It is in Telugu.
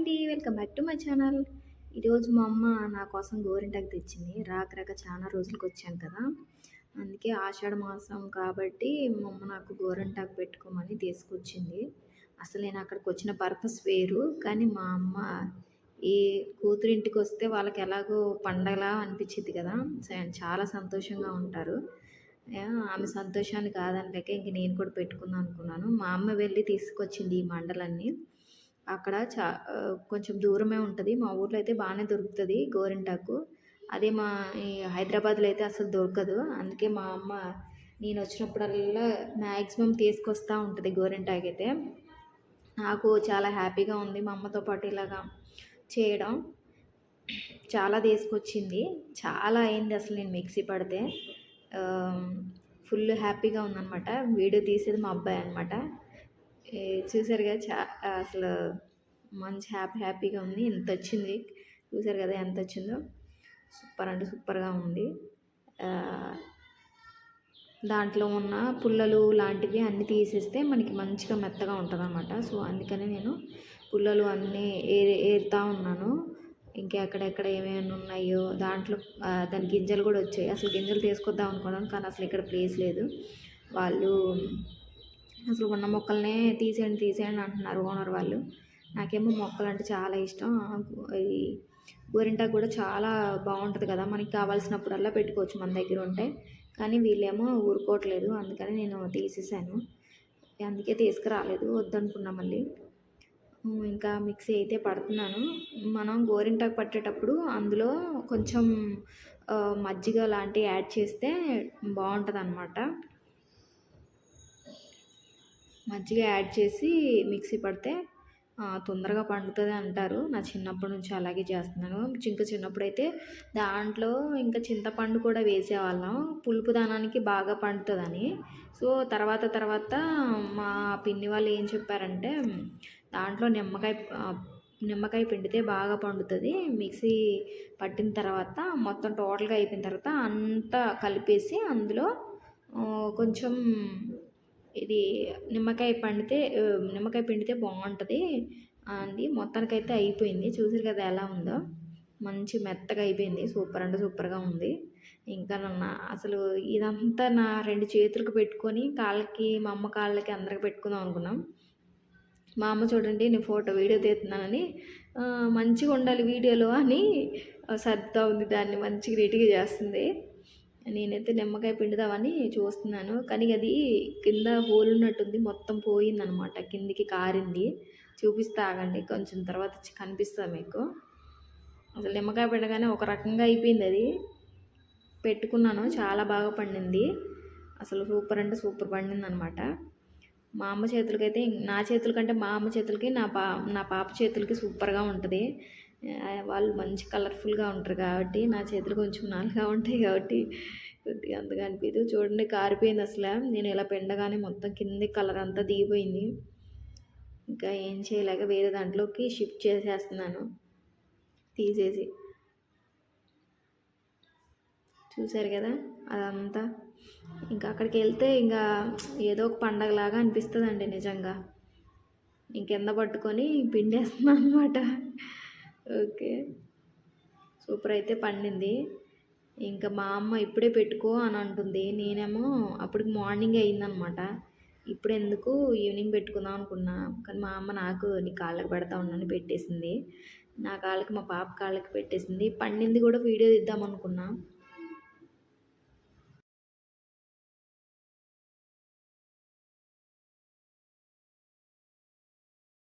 అండి welcome back to my channel. ఈరోజు మా అమ్మ నా కోసం గోరింటాకు తెచ్చింది. రాక రాక చాలా రోజులకు వచ్చాను కదా. అందుకే ఆషాఢ మాసం కాబట్టి మా అమ్మ నాకు గోరింటాకు పెట్టుకోమని తీసుకొచ్చింది. అసలు నేను అక్కడికి వచ్చిన పర్పస్ వేరు కానీ మా అమ్మ ఈ కూతురు ఇంటికి వస్తే వాళ్ళకి ఎలాగో పండగలా అనిపించింది కదా. చాలా సంతోషంగా ఉంటారు. ఆమె సంతోషాన్ని కాదనలేక ఇంక నేను కూడా పెట్టుకుందాం అనుకున్నాను. మా అమ్మ వెళ్ళి తీసుకొచ్చింది ఈ మండలన్నీ. అక్కడ చా కొంచెం దూరమే ఉంటుంది. మా ఊర్లో అయితే బాగానే దొరుకుతుంది గోరింటాకు. అదే మా ఈ హైదరాబాద్లో అయితే అసలు దొరకదు. అందుకే మా అమ్మ నేను వచ్చినప్పుడల్లా మ్యాక్సిమం తీసుకొస్తూ ఉంటుంది గోరింటాకు అయితే. నాకు చాలా హ్యాపీగా ఉంది. మా అమ్మతో పాటు ఇలాగా చేయడం చాలా తీసుకొచ్చింది. చాలా అయింది అసలు నేను మిక్సీ పడితే. ఫుల్ హ్యాపీగా ఉందన్నమాట. వీడియో తీసేది మా అబ్బాయి అనమాట చూసారు కదా చా అసలు మంచి హ్యాపీ హ్యాపీగా ఉంది. ఎంత వచ్చింది. చూసారు కదా ఎంత వచ్చిందో. సూపర్ అంటే సూపర్గా ఉంది. దాంట్లో ఉన్న పుల్లలు లాంటివి అన్నీ తీసేస్తే మనకి మంచిగా మెత్తగా ఉంటుంది అనమాట సో అందుకని నేను పుల్లలు అన్నీ ఏరే ఏరుతా ఉన్నాను. ఇంకా ఎక్కడెక్కడ ఏమేమి ఉన్నాయో దాంట్లో దాని గింజలు కూడా వచ్చాయి. అసలు గింజలు తీసుకొద్దాం అనుకున్నాను కానీ అసలు ఇక్కడ ప్లేస్ లేదు. వాళ్ళు అసలు ఉన్న మొక్కలనే తీసేయండి తీసేయండి అంటున్నారు ఓనర్ వాళ్ళు. నాకేమో మొక్కలు అంటే చాలా ఇష్టం. ఈ గోరింటాకు కూడా చాలా బాగుంటుంది కదా మనకి కావాల్సినప్పుడల్లా పెట్టుకోవచ్చు మన దగ్గర ఉంటే. కానీ వీళ్ళేమో ఊరుకోవట్లేదు అందుకని నేను తీసేసాను. అందుకే తీసుకురాలేదు వద్దనుకున్నా మళ్ళీ. ఇంకా మిక్సీ అయితే పడుతున్నాను. మనం గోరింటాకు పట్టేటప్పుడు అందులో కొంచెం మజ్జిగ లాంటివి యాడ్ చేస్తే బాగుంటుంది అనమాట మజ్జిగ యాడ్ చేసి మిక్సీ పడితే తొందరగా పండుతుంది అంటారు. నా చిన్నప్పటి నుంచి అలాగే చేస్తున్నాను. ఇంకా చిన్నప్పుడు అయితే దాంట్లో ఇంకా చింతపండు కూడా వేసేవాళ్ళం. పులుపు దానానికి బాగా పండుతుందని. సో తర్వాత తర్వాత మా పిన్ని వాళ్ళు ఏం చెప్పారంటే దాంట్లో నిమ్మకాయ నిమ్మకాయ పిండితే బాగా పండుతుంది. మిక్సీ పట్టిన తర్వాత మొత్తం టోటల్గా అయిపోయిన తర్వాత అంతా కలిపేసి అందులో కొంచెం ఇది నిమ్మకాయ పండితే నిమ్మకాయ పిండితే బాగుంటుంది. అంది. మొత్తానికైతే అయిపోయింది. చూసారు కదా ఎలా ఉందో. మంచి మెత్తగా అయిపోయింది. సూపర్ అంటే సూపర్గా ఉంది. ఇంకా నన్న అసలు ఇదంతా నా రెండు చేతులకు పెట్టుకొని కాళ్ళకి మా అమ్మ కాళ్ళకి అందరికి పెట్టుకుందాం అనుకున్నాం. మా అమ్మ చూడండి నేను ఫోటో వీడియో తీస్తున్నానని మంచిగా ఉండాలి వీడియోలో అని సర్దుతా ఉంది దాన్ని. మంచిగా నీట్గా చేస్తుంది. నేనైతే నిమ్మకాయ పిండుదామని చూస్తున్నాను. కానీ అది కింద హోల్ ఉన్నట్టుంది. మొత్తం పోయిందనమాట. కిందికి కారింది. చూపిస్తా ఆగండి. కొంచెం తర్వాత కనిపిస్తుంది మీకు. అసలు నిమ్మకాయ పిండగానే ఒక రకంగా అయిపోయింది అది. పెట్టుకున్నాను. చాలా బాగా పండింది. అసలు సూపర్ అంటే సూపర్ పండింది అనమాట మా అమ్మ చేతులకైతే నా చేతుల కంటే మా అమ్మ చేతులకి నా పా నా పాప చేతులకి సూపర్గా ఉంటుంది. వాళ్ళు మంచి కలర్ఫుల్గా ఉంటారు కాబట్టి నా చేతులు కొంచెం నాలుగా ఉంటాయి కాబట్టి కొద్దిగా అంతగా అనిపించదు చూడండి కారిపోయింది అసలు. నేను ఇలా పెండగానే మొత్తం కింది కలర్ అంతా దిగిపోయింది. ఇంకా ఏం చేయలేక వేరే దాంట్లోకి షిఫ్ట్ చేసేస్తున్నాను. తీసేసి. చూశారు కదా అదంతా. ఇంకా అక్కడికి వెళ్తే ఇంకా ఏదో ఒక పండగలాగా అనిపిస్తుందండి నిజంగా. ఇంకెంద పట్టుకొని పిండేస్తున్నాను అనమాట ఓకే. సూపర్ అయితే పండింది. ఇంకా మా అమ్మ ఇప్పుడే పెట్టుకో అని అంటుంది. నేనేమో అప్పటికి మార్నింగ్ అయిందనమాట. ఇప్పుడు ఎందుకు ఈవినింగ్ పెట్టుకుందాం అనుకున్నా. కానీ మా అమ్మ నాకు నీ కాళ్ళకి పెడతా ఉన్నాను పెట్టేసింది. నా కాళ్ళకి మా పాప కాళ్ళకి పెట్టేసింది. పండింది కూడా వీడియో ఇద్దాం అనుకున్నా.